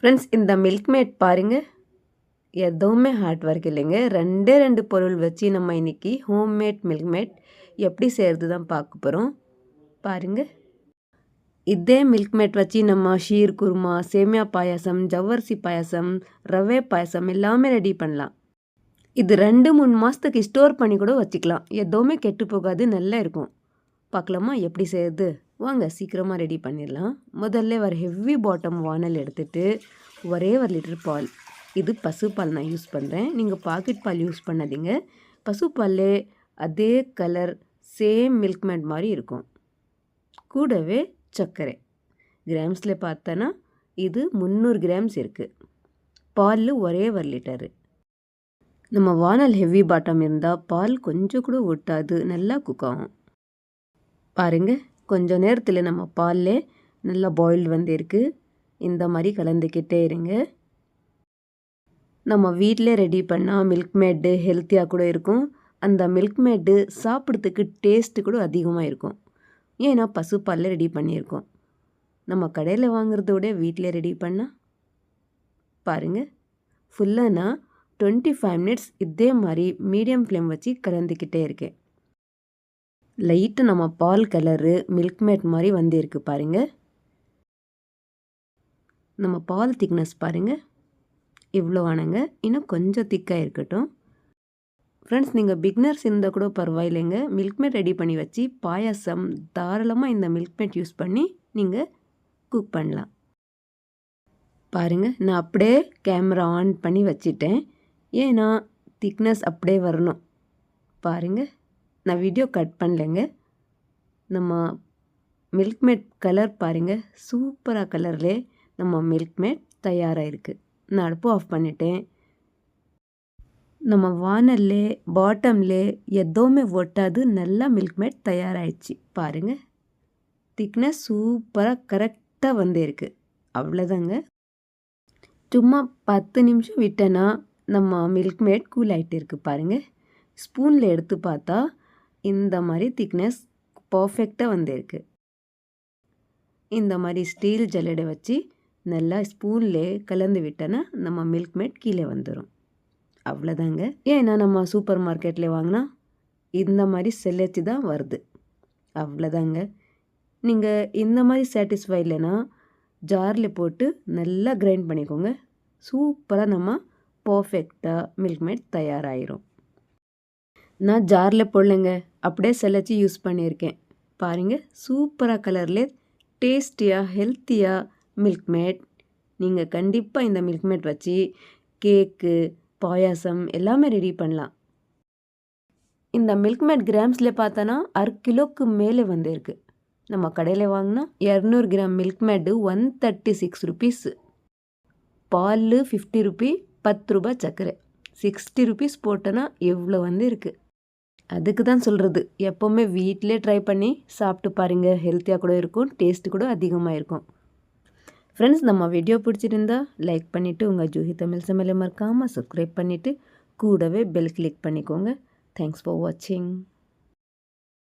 Friends இந்த milk mat பாருங்கள் எதுவுமே ஹார்ட் ஒர்க் இல்லைங்க. ரெண்டே ரெண்டு பொருள் வச்சு நம்ம இன்றைக்கி ஹோம்மேட் மில்க் மேட் எப்படி செய்கிறது தான் பார்க்க போகிறோம் பாருங்கள் இதே மில்க் மேட் வச்சு நம்ம ஷீர் குருமா சேமியா பாயாசம் ஜவ்வரிசி பாயாசம் ரவே பாயாசம் எல்லாமே ரெடி பண்ணலாம். இது ரெண்டு மூணு மாதத்துக்கு ஸ்டோர் பண்ணி கூட வச்சுக்கலாம். எதுவுமே கெட்டு போகாது நல்லா இருக்கும். பார்க்கலாமா எப்படி செய்யுது வாங்க சீக்கிரமாக ரெடி பண்ணிடலாம். முதல்ல ஒரு ஹெவி பாட்டம் வானல் எடுத்துகிட்டு ஒரே ஒரு லிட்டர் பால். இது பசுப்பால் நான் யூஸ் பண்ணுறேன் நீங்கள் பாக்கெட் பால் யூஸ் பண்ணாதீங்க. பசுப்பால் அதே கலர் சேம் மில்க் மேட் மாதிரி இருக்கும். கூடவே சர்க்கரை. கிராம்ஸில் பார்த்தோன்னா இது முந்நூறு கிராம்ஸ் இருக்குது பால் ஒரே ஒரு லிட்டரு நம்ம வானல் ஹெவி பாட்டம் இருந்தால் பால் கொஞ்சம் கூட ஒட்டாது நல்லா குக் ஆகும். பாருங்கள் கொஞ்சம் நேரத்தில் நம்ம பாலில் நல்லா பாயில்டு வந்திருக்கு. இந்த மாதிரி கலந்துக்கிட்டே இருங்க. நம்ம வீட்டிலே ரெடி பண்ணால் மில்க் மேடு ஹெல்த்தியாக கூட இருக்கும். அந்த மில்க் மேடு சாப்பிட்றதுக்கு டேஸ்ட்டு கூட அதிகமாக இருக்கும். ஏன்னா பசுப்பாலில் ரெடி பண்ணியிருக்கோம். நம்ம கடையில் வாங்குறத விட வீட்டிலே ரெடி பண்ணால் பாருங்கள் ஃபுல்லாக நான் டுவெண்ட்டி ஃபைவ் மினிட்ஸ் இதே மாதிரி மீடியம் ஃப்ளேம் வச்சு கலந்துக்கிட்டே இருக்கேன். லைட்டு நம்ம பால் கலரு மில்க் மேட் மாதிரி வந்திருக்கு பாருங்கள் நம்ம பால் திக்னஸ் பாருங்கள் இவ்வளோ ஆனங்க இன்னும் கொஞ்சம் திக்காக இருக்கட்டும். ஃப்ரெண்ட்ஸ் நீங்கள் பிக்னர்ஸ் இருந்தால் கூட பரவாயில்லைங்க. மில்க் மேட் ரெடி பண்ணி வச்சு பாயாசம் தாராளமாக இந்த மில்க் மேட் யூஸ் பண்ணி நீங்கள் குக் பண்ணலாம். பாருங்கள் நான் அப்படியே கேமரா ஆன் பண்ணி வச்சிட்டேன். ஏன்னா திக்னஸ் அப்படியே வரணும். பாருங்கள் நான் வீடியோ கட் பண்ணலைங்க. நம்ம மில்க் மேட் கலர் பாருங்கள் சூப்பராக கலர்லே நம்ம மில்க் மேட் தயாராக இருக்குது நான் அடுப்பு ஆஃப் பண்ணிட்டேன். நம்ம வானல்லே பாட்டம்லே எதுவுமே ஒட்டாது. நல்லா மில்க் மேட் தயாராகிடுச்சு பாருங்கள் திக்னஸ் சூப்பராக கரெக்டாக வந்திருக்கு. அவ்வளோதாங்க சும்மா பத்து நிமிஷம் விட்டேன்னா நம்ம மில்க் மேட் கூல் ஆகிட்டு இருக்குது பாருங்கள் ஸ்பூனில் எடுத்து பார்த்தா இந்த மாதிரி திக்னஸ் பர்ஃபெக்டாக வந்திருக்கு. இந்த மாதிரி ஸ்டீல் ஜல்லடை வச்சு நல்லா ஸ்பூன்லே கலந்து விட்டோன்னா நம்ம மில்க் மேட் கீழே வந்துடும் அவ்வளோதாங்க ஏன்னா நம்ம சூப்பர் மார்க்கெட்டில் வாங்கினா இந்த மாதிரி செல்லச்சு தான் வருது. அவ்வளோதாங்க நீங்கள் இந்த மாதிரி சாட்டிஸ்ஃபை இல்லைன்னா ஜாரில் போட்டு நல்லா கிரைண்ட் பண்ணிக்கோங்க. சூப்பராக நம்ம பர்ஃபெக்டாக மில்க் மேட் தயாராகிரும் நான் ஜாரில் போடலைங்க. அப்படியே செலச்சி யூஸ் பண்ணியிருக்கேன். பாருங்கள் சூப்பராக கலரில் டேஸ்டியாக ஹெல்த்தியாக மில்க் மேட். நீங்கள் கண்டிப்பாக இந்த மில்க் மேட் வச்சு கேக்கு பாயாசம் எல்லாமே ரெடி பண்ணலாம். இந்த மில்க் மேட் கிராம்ஸில் பார்த்தோன்னா அரை கிலோக்கு மேலே வந்திருக்கு. நம்ம கடையில் வாங்கினா இரநூறு gram milk made one thirty six rupees பால் ஃபிஃப்டி ருபி பத்து ரூபாய் சர்க்கரை. சிக்ஸ்டி ருபீஸ் போட்டோன்னா எவ்வளோ வந்து இருக்குது அதுக்கு தான் சொல்கிறது எப்போவுமே வீட்டிலே ட்ரை பண்ணி சாப்பிட்டு பாருங்கள் ஹெல்த்தியாக கூட இருக்கும் டேஸ்ட்டு கூட அதிகமாக இருக்கும். ஃப்ரெண்ட்ஸ் நம்ம வீடியோ பிடிச்சிருந்தா லைக் பண்ணிவிட்டு உங்கள் ஜூஹி தமிழ் சமையலை மறக்காமல் சப்ஸ்கிரைப் பண்ணிவிட்டு கூடவே பெல் கிளிக் பண்ணிக்கோங்க. தேங்க்ஸ் ஃபார் வாட்சிங்